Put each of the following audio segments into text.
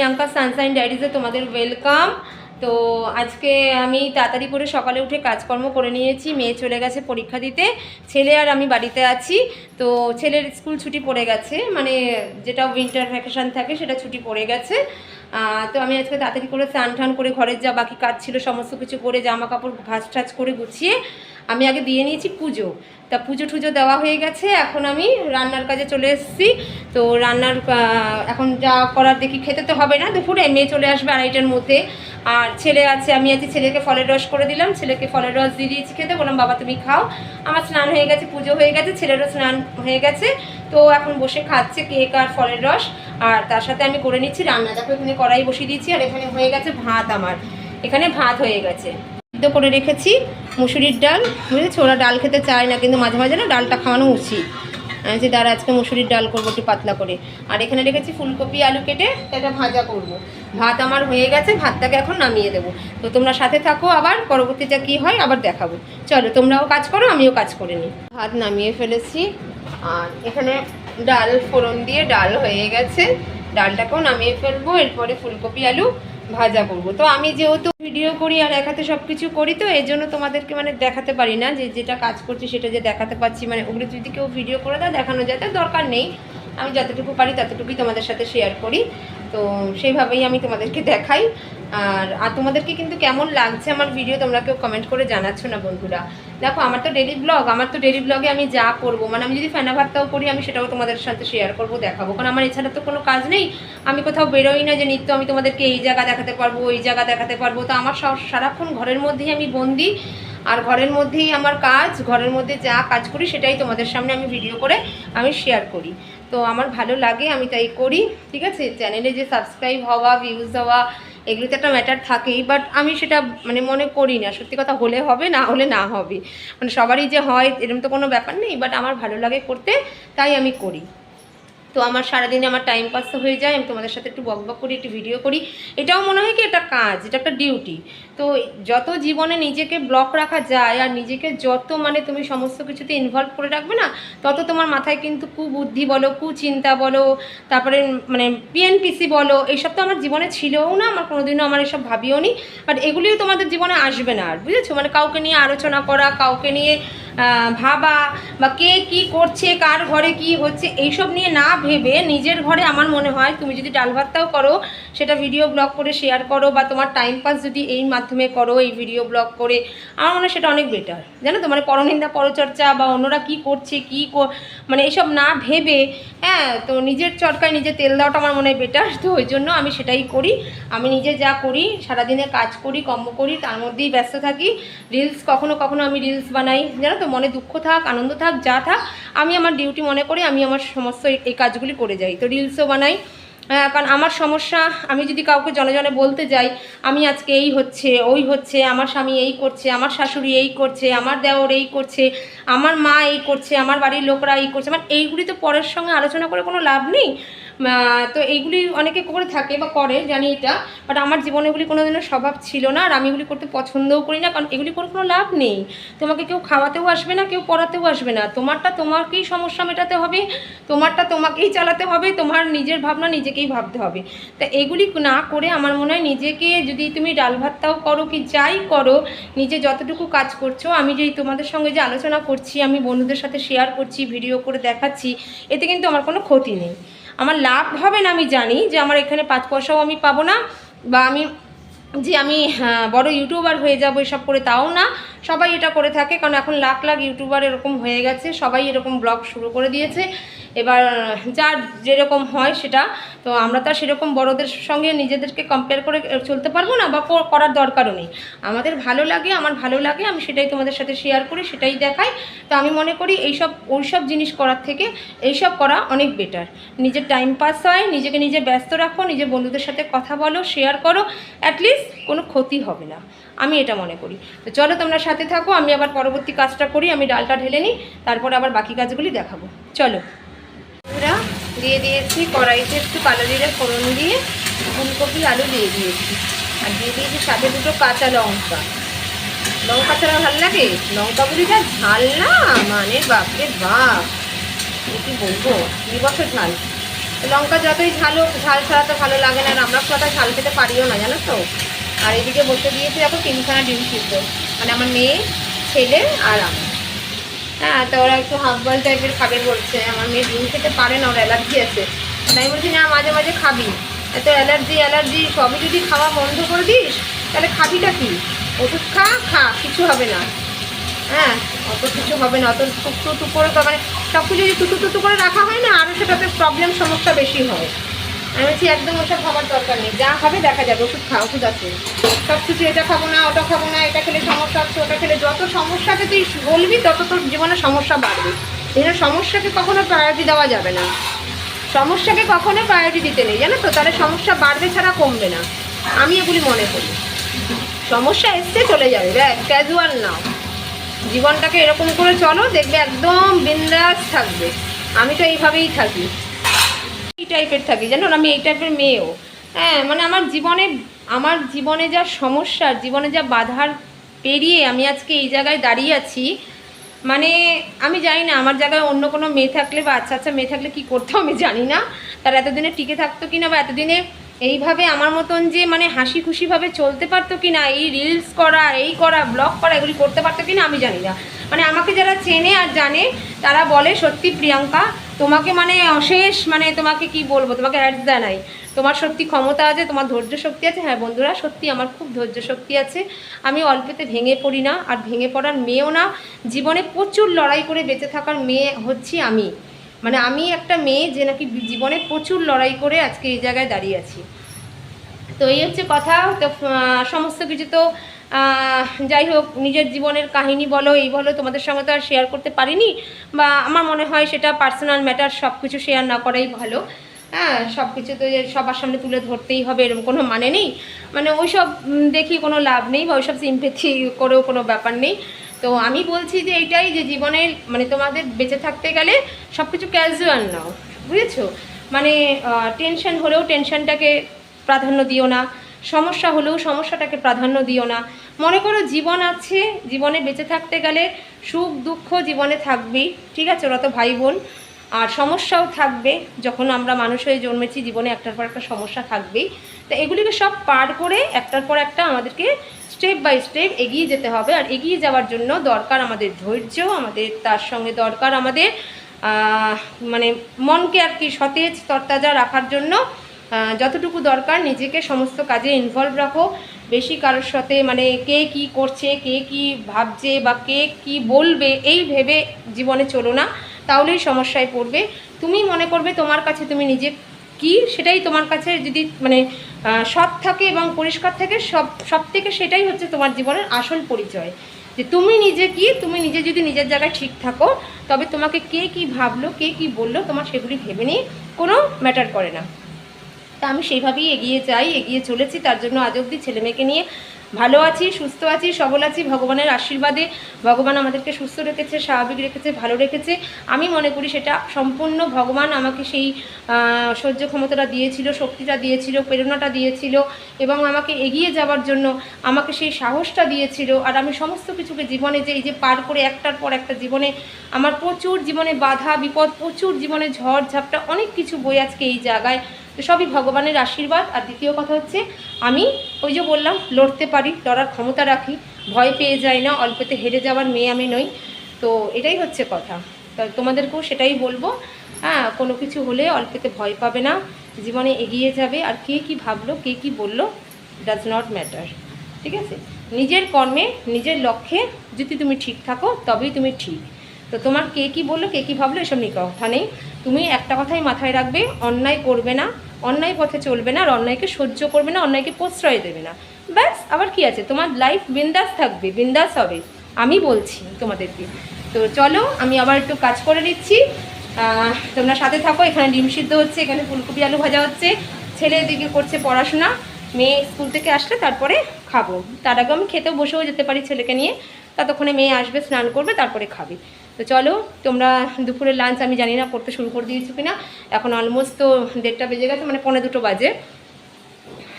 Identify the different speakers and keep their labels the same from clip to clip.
Speaker 1: Priyanka sunshine ডায়েরিজে তোমাদের welcome. তো আজকে আমি তাড়াতাড়ি করে সকালে উঠে কাজকর্ম করে নিয়েছি, মেয়ে চলে গেছে পরীক্ষা দিতে, ছেলে আর আমি বাড়িতে আছি। তো ছেলের স্কুল ছুটি পড়ে গেছে মানে যেটা উইন্টার ভ্যাকেশন থাকে সেটা ছুটি পড়ে গেছে। তো আমি আজকে তাড়াতাড়ি করে স্নান টান করে ঘরের যা বাকি কাজ ছিল, সমস্ত কিছু করে জামা কাপড় ভাজ টাজ করে গুছিয়ে আমি আগে দিয়ে নিয়েছি পুজো। তা পুজো টুজো দেওয়া হয়ে গেছে, এখন আমি রান্নার কাজে চলে এসেছি। তো রান্নার এখন যা করার দেখি খেতে তো হবে না, দুপুরে মেয়ে চলে আসবে আড়াইটার মধ্যে। আর ছেলে আছে, আমি আছি ছেলেকে ফলের রস করে দিলাম, ছেলেকে ফলের রস দিয়ে দিয়েছি খেতে, বললাম, বাবা, তুমি খাও। আমার স্নান হয়ে গেছে, পুজো হয়ে গেছে, ছেলেরও স্নান হয়ে গেছে। তো এখন বসে খাচ্ছে কেক আর ফলের রস। আর তার সাথে আমি করে নিচ্ছি রান্না। দেখো, এখানে কড়াই বসিয়ে দিয়েছি, আর এখানে হয়ে গেছে ভাত আমার। এখানে ভাত হয়ে গেছে। সিদ্ধ করে রেখেছি। মুসুরির ডাল, বুঝেছি? ওরা ডাল খেতে চায় না, কিন্তু মাঝে মাঝে না ডালটা খাওয়ানো উচিত। আমি যে দাঁড়া, আজকে মুসুরির ডাল করব একটু পাতলা করে। আর এখানে রেখেছি ফুলকপি, আলু কেটে এটা ভাজা করব। ভাত আমার হয়ে গেছে, ভাতটাকে এখন নামিয়ে দেবো। তো তোমরা সাথে থাকো আবার পরবর্তীতে কি হয় আবার দেখাবো। চলো, তোমরাও কাজ করো, আমিও কাজ করে নিই। ভাত নামিয়ে ফেলেছি। আর এখানে ডাল ফোড়ন দিয়ে ডাল হয়ে গেছে। ডালটাকেও নামিয়ে ফেলব, এরপরে ফুলকপি, আলু ভাজা করব। তো আমি যেহেতু ভিডিও করি আর এক হাতে সব কিছু করি, তো এই জন্য তোমাদেরকে মানে দেখাতে পারি না যে যেটা কাজ করছি সেটা যে দেখাতে পাচ্ছি মানে ওগুলো যদি কেউ ভিডিও করে দেয় দেখানো যায় দরকার নেই। আমি যতটুকু পারি ততটুকুই তোমাদের সাথে শেয়ার করি। তো সেইভাবেই আমি তোমাদেরকে দেখাই। আর আর তোমাদেরকে কিন্তু কেমন লাগছে আমার ভিডিও তোমরা কেউ কমেন্ট করে জানাচ্ছ না বন্ধুরা। দেখো, আমার তো ডেলি ব্লগ আমার তো ডেলি ব্লগে আমি যা করব মানে আমি যদি ফেনা ভাতটাও করি, আমি সেটাও তোমাদের সাথে শেয়ার করব, দেখাবো। কারণ আমার এছাড়া তো কোনো কাজ নেই। আমি কোথাও বেরোই না যে নিত্য আমি তোমাদেরকে এই জায়গা দেখাতে পারব, ওই জায়গা দেখাতে পারব। তো আমার সারাক্ষণ ঘরের মধ্যেই আমি বন্দি। আর ঘরের মধ্যেই আমার কাজ, ঘরের মধ্যে যা কাজ করি, সেটাই তোমাদের সামনে আমি ভিডিও করে আমি শেয়ার করি। তো আমার ভালো লাগে, আমি তাই করি, ঠিক আছে? চ্যানেলে যে সাবস্ক্রাইব হওয়া ভিউজ হওয়া এগুলোতে একটা ম্যাটার থাকেই বাট আমি সেটা মানে মনে করি না সত্যি কথা হলে হবে, না হলে না হবে। মানে সবারই যে হয় এরকম তো কোনো ব্যাপার নেই বাট আমার ভালো লাগে করতে, তাই আমি করি। তো আমার সারাদিনে আমার টাইম পাস তো হয়ে যায়, আমি তোমাদের সাথে একটু বক বক করি, একটু ভিডিও করি। এটাও মনে হয় কি, এটা কাজ, এটা একটা ডিউটি তো যত জীবনে নিজেকে ব্লক রাখা যায় আর নিজেকে যত মানে তুমি সমস্ত কিছুতে ইনভলভ করে রাখবে না, তত তোমার মাথায় কিন্তু কুবুদ্ধি বলো, কুচিন্তা বলো, তারপরে মানে পিএনপিসি বলো এইসব তো আমার জীবনে ছিলও না, আমার কোনোদিনও আমার এসব ভাবিও নি বাট এগুলিও তোমাদের জীবনে আসবে না আর, বুঝেছ? মানে কাউকে নিয়ে আলোচনা করা, কাউকে নিয়ে ভাবা, বা কে কি করছে, কার ঘরে কি হচ্ছে, এইসব নিয়ে না ভেবে নিজের ঘরে আমার মনে হয় তুমি যদি ডাল ভাতটাও করো, সেটা ভিডিও ব্লগ করে শেয়ার করো বা তোমার টাইম পাস যদি এই মাধ্যমে করো, এই ভিডিও ব্লগ করে, আমার মনে হয় সেটা অনেক বেটার জানো তো? মানে পরনিন্দা, পরচর্চা বা অন্যরা কি করছে, কি মানে এইসব না ভেবে হ্যাঁ তো নিজের চরকায় নিজে তেল দেওয়াটা আমার মনে হয় বেটার তো ওই জন্য আমি সেটাই করি। আমি নিজে যা করি, সারাদিনে কাজ করি, কর্ম করি, তার মধ্যেই ব্যস্ত থাকি। রিলস কখনো কখনো আমি রিলস বানাই। জানো তো? মনে দুঃখ থাক, আনন্দ থাক, যা থাক আমি আমার ডিউটি মনে করি, আমি আমার সমস্ত এই- কাজগুলি করে যাই। তো রিলসও বানাই। কারণ আমার সমস্যা, আমি যদি কাউকে জনে জনে বলতে যাই, আমি আজকে এই হচ্ছে, ওই হচ্ছে, আমার স্বামী এই করছে, আমার শাশুড়ি এই করছে, আমার দেওর এই করছে, আমার মা এই করছে, আমার বাড়ির লোকরা এই করছে মানে এইগুলি তো পরের সঙ্গে আলোচনা করে কোনো লাভ নেই। তো এইগুলি অনেকে করে থাকে বা করে, জানি এটা বাট আমার জীবনে এগুলি কোনোদিনও স্বভাব ছিল না, আর আমি এগুলি করতে পছন্দও করি না, কারণ এগুলি করে কোনো লাভ নেই। তোমাকে কেউ খাওয়াতেও আসবে না, কেউ পড়াতেও আসবে না। তোমারটা তোমাকেই সমস্যা মেটাতে হবে, তোমারটা তোমাকেই চালাতে হবে, তোমার নিজের ভাবনা নিজেকেই ভাবতে হবে। তা এগুলি না করে আমার মনে হয় নিজেকে যদি তুমি ডাল ভাতটাও করো কি যাই করো, নিজে যতটুকু কাজ করছ, আমি যে তোমাদের সঙ্গে যে আলোচনা করছি, আমি বন্ধুদের সাথে শেয়ার করছি ভিডিও করে দেখাচ্ছি, এতে কিন্তু আমার কোনো ক্ষতি নেই। আমার লাভ হবে না আমি জানি যে আমার এখানে পাঁচ পয়সাও আমি পাবো না বা আমি যে আমি হ্যাঁ, বড় ইউটিউবার হয়ে যাব এসব করে তাও না। সবাই এটা করে থাকে কারণ এখন লাখ লাখ ইউটিউবার এরকম হয়ে গেছে সবাই এরকম ব্লগ শুরু করে দিয়েছে। এবার যার যেরকম হয় সেটা, তো আমরা তো সেরকম বড়দের সঙ্গে নিজেদেরকে কম্পেয়ার করে চলতে পারব না বা কর- করার দরকারও নেই। আমাদের ভালো লাগে, আমার ভালো লাগে, আমি সেটাই তোমাদের সাথে শেয়ার করি, সেটাই দেখাই। তো আমি মনে করি এইসব, ওইসব জিনিস করার থেকে এইসব করা অনেক বেটার নিজের টাইম পাস হয়, নিজেকে নিজে ব্যস্ত রাখো, নিজের বন্ধুদের সাথে কথা বলো শেয়ার করো অ্যাটলিস্ট কোনো ক্ষতি হবে না। আমি এটা মনে করি। তো চলো তোমরা সাথে থাকো, আমি আবার পরবর্তী কাজটা করি, আমি ডালটা ঢেলে নিই, তারপর আবার বাকি কাজগুলি দেখাবো। চলো। দিয়ে দিয়েছি, কড়াইতে একটু কালো জিরে ফোড়ন দিয়ে, ফুলকপি, আলু দিয়ে দিয়েছি। আর দিয়ে দিয়েছি সাথে দুটো কাঁচা লঙ্কা। লঙ্কা ছাড়া ভালো লাগে? লঙ্কাগুলি যা ঝাল না? মানে বাপরে বাপ! কি বলব? বছর ঝাল। লঙ্কা যতই ঝাল হোক, ঝাল ছাড়া তো ভালো লাগে না। আর আমরা কথা ঝাল খেতে পারিও না, জানো তো? আর এদিকে বসে দিয়েছি, দেখো তিনখানা ডিম সিদ্ধ। মানে আমার মেয়ে, ছেলে আর আমি। হ্যাঁ তো ওরা একটু হাফ বয়েল টাইপের খাবে বলছে। আমার মেয়ে ডিম খেতে পারে না, ওর অ্যালার্জি আছে। তাই বলছি, না, মাঝে মাঝে খাবি। এত অ্যালার্জি অ্যালার্জি, সবই যদি খাওয়া বন্ধ করে দিস, তাহলে খাবিটা কি? ওষুধ খা খা, কিছু হবে না। হ্যাঁ অত কিছু হবে না, অত টুকটু টুকু করে তো মানে সব কিছু যদি টুটু টুটু করে রাখা হয় না আরও সেটাতে প্রবলেম সমস্যা বেশি হয়। আমি বলছি, একদম ওসব খাবার দরকার নেই। যা হবে দেখা যাবে, ওষুধ খা ওষুধ আছে। সব কিছু এটা খাব না, ওটা খাব না, এটা খেলে সমস্যা আছে ওটা খেলে যত সমস্যাকে তুই বলবি, তত তোর জীবনে সমস্যা বাড়বে। এই সমস্যাকে কখনো প্রায়োরিটি দেওয়া যাবে না। সমস্যাকে কখনো প্রায়োরিটি দিতে নেই, জানো তো? তাহলে সমস্যা বাড়বে ছাড়া কমবে না। আমি এগুলি মনে করি। সমস্যা এসছে, চলে যাবে। দেখ ক্যাজুয়াল নাও। জীবনটাকে এরকম করে চলো, দেখবে একদম বিন্দাস থাকবে। আমি তো এইভাবেই থাকি। এই টাইপের থাকি। জানো আমি এই টাইপের মেয়েও। হ্যাঁ মানে আমার জীবনে আমার জীবনে যা সমস্যা, জীবনে যা বাধার পেরিয়ে আমি আজকে এই জায়গায় দাঁড়িয়ে আছি মানে আমি জানি না, আমার জায়গায় অন্য কোনো মেয়ে থাকলে বা আচ্ছা আচ্ছা মেয়ে থাকলে কী করতো আমি জানি না। তারা এতদিনে টিকে থাকতো কি না বা এতদিনে এইভাবে আমার মতন যে মানে হাসি খুশিভাবে চলতে পারতো কি না এই রিলস করা, এই করা ব্লগ করা, এগুলি করতে পারতো কি না আমি জানি না। মানে আমাকে যারা চেনে আর জানে, তারা বলে, সত্যি প্রিয়াঙ্কা তোমাকে মানে অশেষ মানে তোমাকে কি বলব? তোমাকে অ্যাডস দেয় নাই তোমার সত্যি ক্ষমতা আছে, তোমার ধৈর্য শক্তি আছে। হ্যাঁ বন্ধুরা, সত্যি আমার খুব ধৈর্য শক্তি আছে। আমি অল্পেতে ভেঙে পড়ি না, আর ভেঙে পড়ার মেয়েও না। জীবনে প্রচুর লড়াই করে বেঁচে থাকার মেয়ে হচ্ছি আমি। মানে আমি একটা মেয়ে যে নাকি জীবনে প্রচুর লড়াই করে আজকে এই জায়গায় দাঁড়িয়ে আছি। তো এই হচ্ছে কথা। তো সমস্ত কিছু তো যাই হোক, নিজের জীবনের কাহিনী বলো, এই বলো, তোমাদের সঙ্গে তো আর শেয়ার করতে পারিনি। বা আমার মনে হয় সেটা পার্সোনাল ম্যাটার সব কিছু শেয়ার না করাই ভালো। হ্যাঁ সব কিছু তো সবার সামনে তুলে ধরতেই হবে, এরকম কোনো মানে নেই। মানে ওইসব দেখি কোনো লাভ নেই বা ওইসব সিম্পেথি করেও কোনো ব্যাপার নেই। তো আমি বলছি যে এটাই যে জীবনের মানে তোমাদের বেঁচে থাকতে গেলে সব কিছু ক্যাজুয়াল নাও, বুঝেছ? মানে টেনশন হলেও টেনশনটাকে প্রাধান্য দিও না। সমস্যা হলেও সমস্যাটাকে প্রাধান্য দিও না। মনে করো জীবন আছে, জীবনে বেঁচে থাকতে গেলে সুখ, দুঃখ জীবনে থাকবেই, ঠিক আছে? ওরা তো ভাই বোন আর সমস্যাও থাকবে, যখন আমরা মানুষ হয়ে জন্মেছি, জীবনে একটার পর একটা সমস্যা থাকবেই। তো এগুলিকে সব পার করে একটার পর একটা আমাদেরকে স্টেপ বাই স্টেপ এগিয়ে যেতে হবে। আর এগিয়ে যাওয়ার জন্য দরকার আমাদের ধৈর্য, আমাদের তার সঙ্গে দরকার আমাদের মানে মনকে আর কি সতেজ তরতাজা রাখার জন্য যতটুকু দরকার নিজেকে সমস্ত কাজে ইনভলভ রাখো। বেশি কারোর সাথে মানে কে কি করছে, কে কি ভাবছে বা কে কি বলবে, এই ভেবে জীবনে চলো না। তাহলেই সমস্যায় পড়বে। তুমি মনে করবে তোমার কাছে তুমি নিজে কি, সেটাই তোমার কাছে যদি মানে সৎ থাকে এবং পরিষ্কার থাকে, সব সব থেকে সেটাই হচ্ছে তোমার জীবনের আসল পরিচয়। যে তুমি নিজে কি, তুমি নিজে যদি নিজের জায়গায় ঠিক থাকো, তবে তোমাকে কে কি ভাবলো, কে কি বলল, তোমার সেগুলি ভেবে নিয়ে কোনো ম্যাটার করে না। তা আমি সেইভাবেই এগিয়ে যাই, এগিয়ে চলেছি। তার জন্য আজ অবধি ছেলে মেয়েকে নিয়ে ভালো আছি, সুস্থ আছি, সবল আছি। ভগবানের আশীর্বাদে ভগবান আমাদেরকে সুস্থ রেখেছে, স্বাভাবিক রেখেছে, ভালো রেখেছে। আমি মনে করি সেটা সম্পূর্ণ ভগবান আমাকে সেই সহ্য ক্ষমতাটা দিয়েছিল, শক্তিটা দিয়েছিল, প্রেরণাটা দিয়েছিল এবং আমাকে এগিয়ে যাওয়ার জন্য আমাকে সেই সাহসটা দিয়েছিল। আর আমি সমস্ত কিছুকে জীবনে যে, এই যে পার করে একটার পর একটা জীবনে আমার প্রচুর জীবনে বাধা, বিপদ, প্রচুর জীবনে ঝড়, ঝাপটা অনেক কিছু বই আজকে এই জায়গায় তো সবই ভগবানের আশীর্বাদ। আর দ্বিতীয় কথা হচ্ছে, আমি ওই যে বললাম, লড়তে পারি, লড়ার ক্ষমতা রাখি, ভয় পেয়ে যাই না, অল্পতে হেরে যাওয়ার মেয়ে আমি নই। তো এটাই হচ্ছে কথা। তো তোমাদেরকেও সেটাই বলব। হ্যাঁ কোনো কিছু হলে অল্পেতে ভয় পাবে না, জীবনে এগিয়ে যাবে। আর কে কি ভাবলো, কে কি বলল ডাজ নট ম্যাটার ঠিক আছে? নিজের কর্মে, নিজের লক্ষ্যে যদি তুমি ঠিক থাকো, তবেই তুমি ঠিক। তো তোমার কে কি বলল, কে কি ভাবলো, এসব নিয়ে কথা নেই। তুমি একটা কথাই মাথায় রাখবে, অন্যায় করবে না। অন্যায় পথে চলবে না, আর অন্যায়কে সহ্য করবে না, অন্যায়কে প্রশ্রয় দেবে না। ব্যাস, আবার কি আছে? তোমার লাইফ বিন্দাস থাকবে, বিন্দাস হবে। আমি বলছি তোমাদেরকে। তো চলো, আমি আবার একটু কাজ করে নিচ্ছি। তোমরা সাথে থাকো, এখানে ডিম সিদ্ধ হচ্ছে, এখানে ফুলকপি আলু ভাজা হচ্ছে। ছেলে এদিকে করছে পড়াশোনা, মেয়ে স্কুল থেকে আসলে তারপরে খাব। তার আগে আমি খেতেও বসেও যেতে পারি ছেলেকে নিয়ে। ততক্ষণে মেয়ে আসবে, স্নান করবে, তারপরে খাবে। তো চলো, তোমরা দুপুরের লাঞ্চ আমি জানি না করতে শুরু করে দিয়েছ কিনা। এখন অলমোস্ট তো দেড়টা বেজে গেছে মানে পনেরো দুটো বাজে।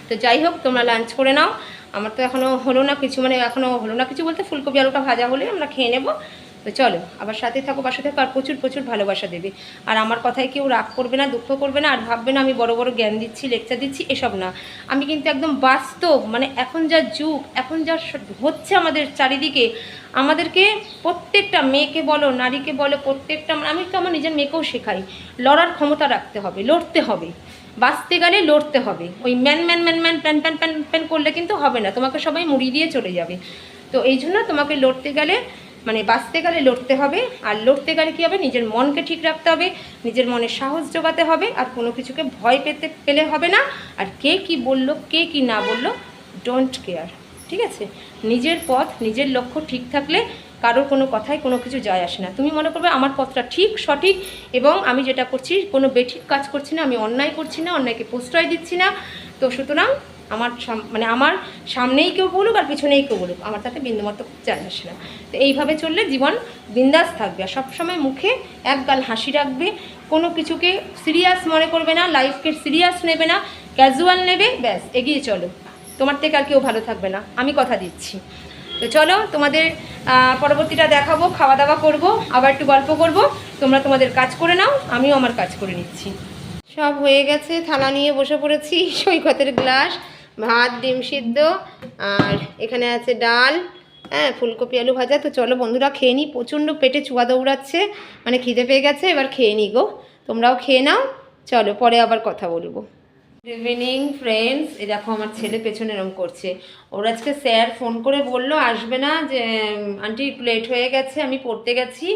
Speaker 1: তো যাই হোক, তোমরা লাঞ্চ করে নাও। আমার তো এখনও হলো না কিছু মানে এখনও হলো না কিছু বলতে, ফুলকপি আলুটা ভাজা হলে আমরা খেয়ে নেব। তো চলো, আবার সাথে থাকো বাসা থাকো, আর প্রচুর প্রচুর ভালোবাসা দেবে। আর আমার কথায় কেউ রাগ করবে না, দুঃখ করবে না, আর ভাববে না আমি বড় বড় জ্ঞান দিচ্ছি লেকচার দিচ্ছি, এসব না। আমি কিন্তু একদম বাস্তব মানে এখন যা যুগ, এখন যা হচ্ছে আমাদের চারিদিকে, আমাদেরকে প্রত্যেকটা মেয়েকে বলো, নারীকে বলো, প্রত্যেকটা আমি তো আমার নিজের মেয়েকেও শেখাই, লড়ার ক্ষমতা রাখতে হবে, লড়তে হবে। বাঁচতে গেলে লড়তে হবে। ওই man man man man, pan pan pan pan করলে কিন্তু হবে না, তোমাকে সবাই মুড়ি দিয়ে চলে যাবে। তো এই জন্য তোমাকে লড়তে গেলে মানে বাঁচতে গেলে লড়তে হবে, আর লড়তে গেলে কী হবে? নিজের মনকে ঠিক রাখতে হবে, নিজের মনে সাহস জোগাতে হবে, আর কোনো কিছুকে ভয় পেতে পেলে হবে না। আর কে কি বলল, কে কি না বলল ডোন্ট কেয়ার ঠিক আছে? নিজের পথ, নিজের লক্ষ্য ঠিক থাকলে কারোর কোনো কথায় কোনো কিছু যায় আসে না। তুমি মনে করবে আমার পথটা ঠিক, সঠিক, এবং আমি যেটা করছি কোনো বেঠিক কাজ করছি না, আমি অন্যায় করছি না, অন্যায়কে প্রশ্রয় দিচ্ছি না। তো সুতরাং আমার মানে আমার সামনেই কেউ বলুক আর পিছনেই কেউ বলুক, আমার তাতে বিন্দুমাত্র যায় আসে না। তো এইভাবে চললে জীবন বিন্দাস থাকবে আর সবসময় মুখে এক গাল হাসি রাখবে, কোনো কিছুকে সিরিয়াস মনে করবে না লাইফকে সিরিয়াস নেবে না ক্যাজুয়াল নেবে, ব্যাস, এগিয়ে চলো। তোমার থেকে আর কেউ ভালো থাকবে না, আমি কথা দিচ্ছি। তো চলো, তোমাদের পরবর্তীটা দেখাবো খাওয়া দাওয়া করব, আবার একটু গল্প করব, তোমরা তোমাদের কাজ করে নাও, আমিও আমার কাজ করে নিচ্ছি। সব হয়ে গেছে, থালা নিয়ে বসে পড়েছি, সৈকতের গ্লাস ভাত, ডিম সিদ্ধ, আর এখানে আছে ডাল হ্যাঁ ফুলকপি, আলু ভাজা। তো চলো বন্ধুরা, খেয়ে নিই প্রচণ্ড পেটে চুয়া দৌড়াচ্ছে মানে খিদে পেয়ে গেছে, এবার খেয়ে নিই গো। তোমরাও খেয়ে নাও। চলো, পরে আবার কথা বলব। ইভিনিং ফ্রেন্ডস এই দেখো আমার ছেলে পেছনে এরম করছে। ওর আজকে স্যার ফোন করে বলল, আসবে না যে আন্টি লেট হয়ে গেছে, আমি পড়তে গেছি।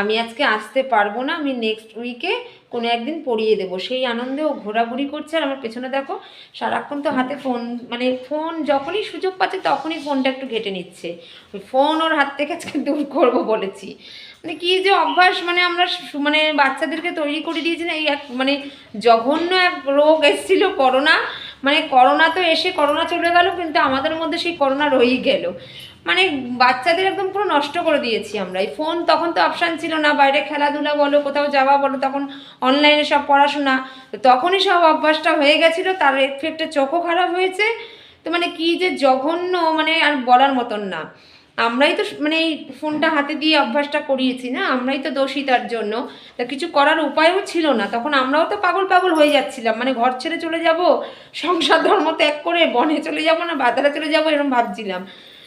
Speaker 1: আমি আজকে আসতে পারব না, আমি নেক্সট উইকে কোনো একদিন পড়িয়ে দেবো। সেই আনন্দে ও ঘোরাঘুরি করছে। আর আমার পেছনে দেখো, সারাক্ষণ তো হাতে ফোন মানে ফোন যখনই সুযোগ পাচ্ছে, তখনই ফোনটা একটু ঘেটে নিচ্ছে। ফোন ওর হাত থেকে আজকে দূর করব বলেছি। মানে কি যে অভ্যাস মানে আমরা মানে বাচ্চাদেরকে তৈরি করে দিয়েছি না, এই এক মানে জঘন্য এক রোগ এসেছিল করোনা। মানে করোনা তো এসে করোনা চলে গেল, কিন্তু আমাদের মধ্যে সেই করোনা রয়েই গেল। মানে বাচ্চাদের একদম পুরো নষ্ট করে দিয়েছি আমরা। এই ফোন তখন তো অপশান ছিল না, বাইরে খেলাধুলা বলো, কোথাও যাওয়া বলো, তখন অনলাইনে সব পড়াশোনা। তখনই সব অভ্যাসটা হয়ে গেছিল, তার এফেক্টে চোখও খারাপ হয়েছে। তো মানে কি যে জঘন্য মানে আর বলার মতন না। আমরাই তো মানে এই ফোনটা হাতে দিয়ে অভ্যাসটা করিয়েছি, না? আমরাই তো দোষী তার জন্য। তা কিছু করার উপায়ও ছিল না। তখন আমরাও তো পাগল পাগল হয়ে যাচ্ছিলাম। মানে ঘর ছেড়ে চলে যাব, সংসার ধর্ম ত্যাগ করে বনে চলে যাব না, বাজারে চলে যাব এরকম ভাবছিলাম।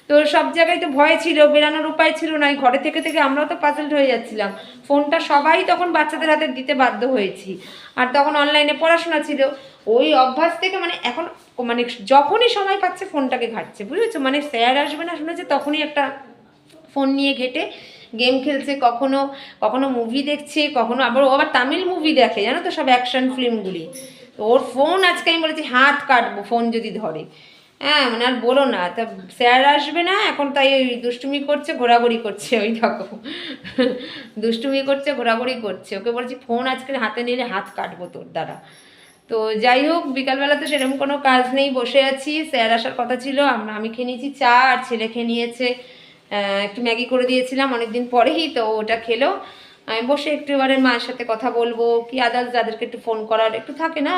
Speaker 1: তো সব জায়গায় তো ভয় ছিল, বেরানোর উপায় ছিল না। ঘরে থেকে থেকে আমরাও তো পাজলড হয়ে যাচ্ছিলাম। ফোনটা সবাই তখন বাচ্চাদের হাতে দিতে বাধ্য হয়েছি। আর তখন অনলাইনে পড়াশোনা ছিল। ওই অভ্যাস থেকে মানে এখন মানে যখনই সময় পাচ্ছে ফোনটাকে ঘাটছে, বুঝেছ? মানে স্যার আসবে না শুনেছে, তখনই একটা ফোন নিয়ে ঘেটে গেম খেলছে। কখনো কখনো মুভি দেখছে, কখনো আবার ও আবার তামিল মুভি দেখে, জানো তো সব অ্যাকশন ফিল্মগুলি তো ওর ফোন আজকে আমি বলেছি, হাত কাটবো ফোন যদি ধরে। হ্যাঁ মানে আর বলো না, তা স্যার আসবে না, এখন তাই ওই দুষ্টুমি করছে, ঘোরাঘুরি করছে ওই দেখো। দুষ্টুমি করছে, ঘোরাঘুরি করছে। ওকে বলছি, ফোন আজকে হাতে নিলে হাত কাটবো তোর দ্বারা। তো যাই হোক, বিকালবেলা তো সেরকম কোনো কাজ নেই, বসে আছি। স্যার আসার কথা ছিল, আমরা, আমি খেয়ে নিয়েছি চা, আর ছেলে খেয়ে নিয়েছে। একটু ম্যাগি করে দিয়েছিলাম অনেকদিন পরেই, তো ওটা খেলো। আমি বসে একটু এবারে মায়ের সাথে কথা বলব, কি আদার্স যাদেরকে একটু ফোন করার, একটু থাকে না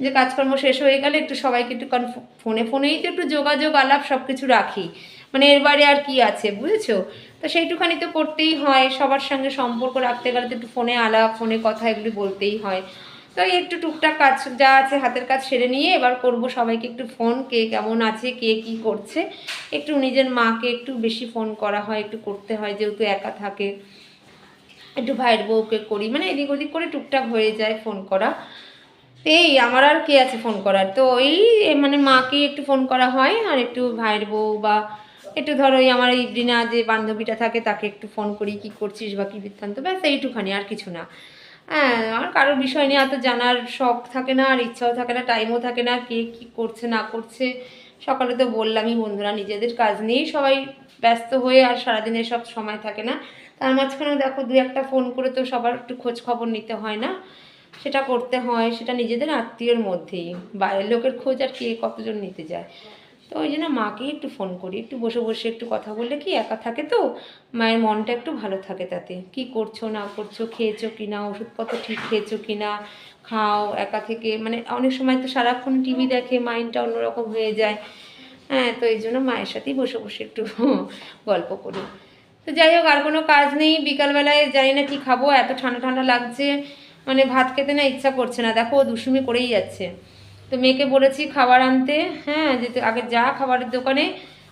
Speaker 1: যে কাজকর্ম শেষ হয়ে গেলে একটু সবাইকে একটু কনফ- ফোনে ফোনেই তো একটু যোগাযোগ, আলাপ সব কিছু রাখি। মানে এর বাইরে আর কি আছে, বুঝেছ? তো সেইটুখানি তো করতেই হয়, সবার সঙ্গে সম্পর্ক রাখতে গেলে তো একটু ফোনে আলাপ ফোনে কথা এগুলি বলতেই হয়। তো একটু টুকটাক কাজ যা আছে হাতের কাজ সেরে নিয়ে এবার করব সবাইকে একটু ফোন কে কেমন আছে, কে কি করছে। একটু নিজের মাকে একটু বেশি ফোন করা হয়, একটু করতে হয়, যেহেতু একা থাকে। একটু ভাইয়ের বউকে করি মানে এদিক ওদিক করে টুকটাক হয়ে যায় ফোন করা। এই আমার আর কে আছে ফোন করার? তো ওই মানে মাকে একটু ফোন করা হয় আর একটু ভাইয়ের বউ বা একটু ধরো ওই আমার দিনা যে বান্ধবীটা থাকে তাকে একটু ফোন করি, কি করছিস বা কী বৃত্তান্ত, ব্যাস এইটুখানি আর কিছু না। হ্যাঁ আমার কারোর বিষয় নিয়ে এত জানার শখ থাকে না আর ইচ্ছাও থাকে না টাইমও থাকে না, কে কী করছে, না করছে। সকালে তো বললামই বন্ধুরা, নিজেদের কাজ নিয়েই সবাই ব্যস্ত হয়ে আর সারাদিন সব সময় থাকে না। তার মাঝখানেও দেখো দু একটা ফোন করে তো সবার একটু খোঁজ খবর নিতে হয় না। সেটা করতে হয়, সেটা নিজেদের আত্মীয়র মধ্যেই। বাইরের লোকের খোঁজ আর কে কতজন নিতে যায়। তো ওই জন্য মাকেই একটু ফোন করি, একটু বসে বসে একটু কথা বললে কি একা থাকে তো? মায়ের মনটা একটু ভালো থাকে তাতে। কি করছ, না করছ, খেয়েছো কি না ওষুধপত্র ঠিক খেয়েছো কি না খাও, একা থেকে। মানে অনেক সময় তো সারাক্ষণ টিভি দেখে মাইন্ডটা অন্যরকম হয়ে যায়। হ্যাঁ তো এই জন্য মায়ের সাথেই বসে বসে একটু গল্প করি। তো যাই হোক, আর কোনো কাজ নেই। বিকালবেলায় জানি না কি খাব, এত ঠান্ডা ঠান্ডা লাগছে। মানে ভাত খেতে না ইচ্ছা করছে না। দেখো, ও দুষ্টুমি করেই যাচ্ছে। তো মেয়েকে বলেছি খাবার আনতে হ্যাঁ যে আগে যা খাবারের দোকানে।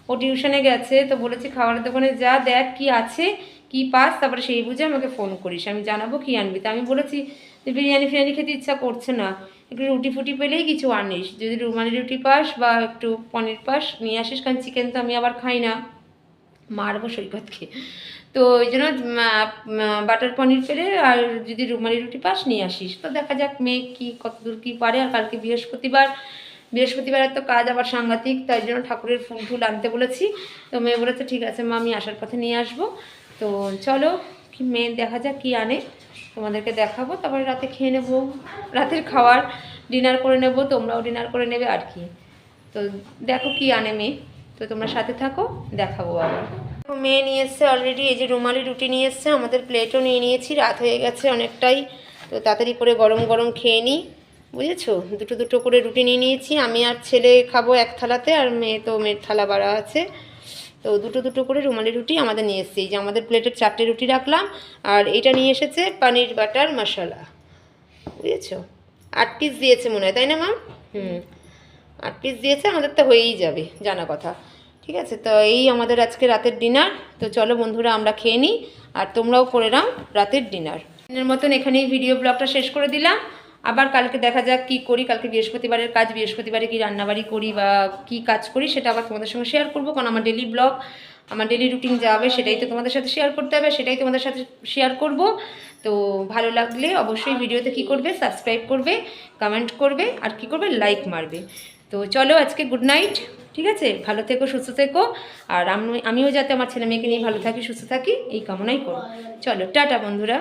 Speaker 1: ও টিউশনে গেছে, তো বলেছি খাবারের দোকানে যা, দেখ কি আছে, কি পাস, তারপরে সেই বুঝে আমাকে ফোন করিস। আমি জানাব কি আনবি। তা আমি বলেছি যে বিরিয়ানি ফিরিয়ানি খেতে ইচ্ছা করছে না। একটু রুটি ফুটি পেলেই কিছু আনিস। যদি রুমালি রুটি পাস বা একটু পনির পাস, নিয়ে আসিস। কারণ চিকেন তো আমি আবার খাই না। মারবো সৈকতকে তো ওই জন্য বাটার পনির পেলে আর যদি রুমালি রুটি পাস, নিয়ে আসিস। তো দেখা যাক মেয়ে কী, কতদূর কী পারে। আর কালকে বৃহস্পতিবার, বৃহস্পতিবারের তো কাজ আবার সাংঘাতিক, তাই জন্য ঠাকুরের ফুল ফুল আনতে বলেছি। তো মেয়ে বলেছে, ঠিক আছে মা, আমি আসার পথে নিয়ে আসব। তো চলো, কি মেয়ে দেখা যাক কী আনে। তোমাদেরকে দেখাবো, তারপরে রাতে খেয়ে নেব। রাতের খাওয়ার ডিনার করে নেব, তোমরাও ডিনার করে নেবে, আর কি। তো দেখো কি আনে মেয়ে। তো তোমরা সাথে থাকো, দেখাবো আবার। মেয়ে নিয়ে এসছে অলরেডি এই যে রুমালি রুটি নিয়ে এসছে, আমাদের প্লেটও নিয়ে নিয়েছি, রাত হয়ে গেছে অনেকটাই। তো তাড়াতাড়ি করে গরম গরম খেয়ে নিই, বুঝেছ? দুটো দুটো করে রুটি নিয়ে নিয়েছি, আমি আর ছেলে খাব এক থালাতে, আর মেয়ে তো মেয়ের থালা বাড়া আছে। তো দুটো দুটো করে রুমালি রুটি আমাদের নিয়ে এসেছি যে আমাদের প্লেটের চারটে রুটি রাখলাম, আর এটা নিয়ে এসেছে পানির বাটার মশলা বুঝেছ? আট পিস দিয়েছে মনে হয়, তাই না ম্যাম হুম। আট পিস দিয়েছে, আমাদের তো হয়েই যাবে, জানা কথা। ঠিক আছে, তো এই আমাদের আজকে রাতের ডিনার তো চলো বন্ধুরা, আমরা খেয়ে নিই, আর তোমরাও করে নাও রাতের ডিনার দিনের মতন এখানেই ভিডিও ব্লগটা শেষ করে দিলাম। আবার কালকে দেখা যাক কি করি, কালকে বৃহস্পতিবারের কাজ, বৃহস্পতিবারে কি রান্নাবাড়ি করি বা কি কাজ করি, সেটা আবার তোমাদের সঙ্গে শেয়ার করব, কারণ আমার ডেলি ব্লগ আমার ডেলি রুটিন যা হবে, সেটাই তো তোমাদের সাথে শেয়ার করতে হবে, সেটাই তোমাদের সাথে শেয়ার করব। তো ভালো লাগলে অবশ্যই ভিডিওতে কি করবে সাবস্ক্রাইব করবে কমেন্ট করবে, আর কি করবে লাইক মারবে। তো চলো আজকে গুড নাইট ঠিক আছে? ভালো থেকো, সুস্থ থেকো। আর আমি, আমিও যাতে আমার ছেলে মেয়েকে নিয়ে ভালো থাকি, সুস্থ থাকি, এই কামনাই করো। চলো, টাটা বন্ধুরা।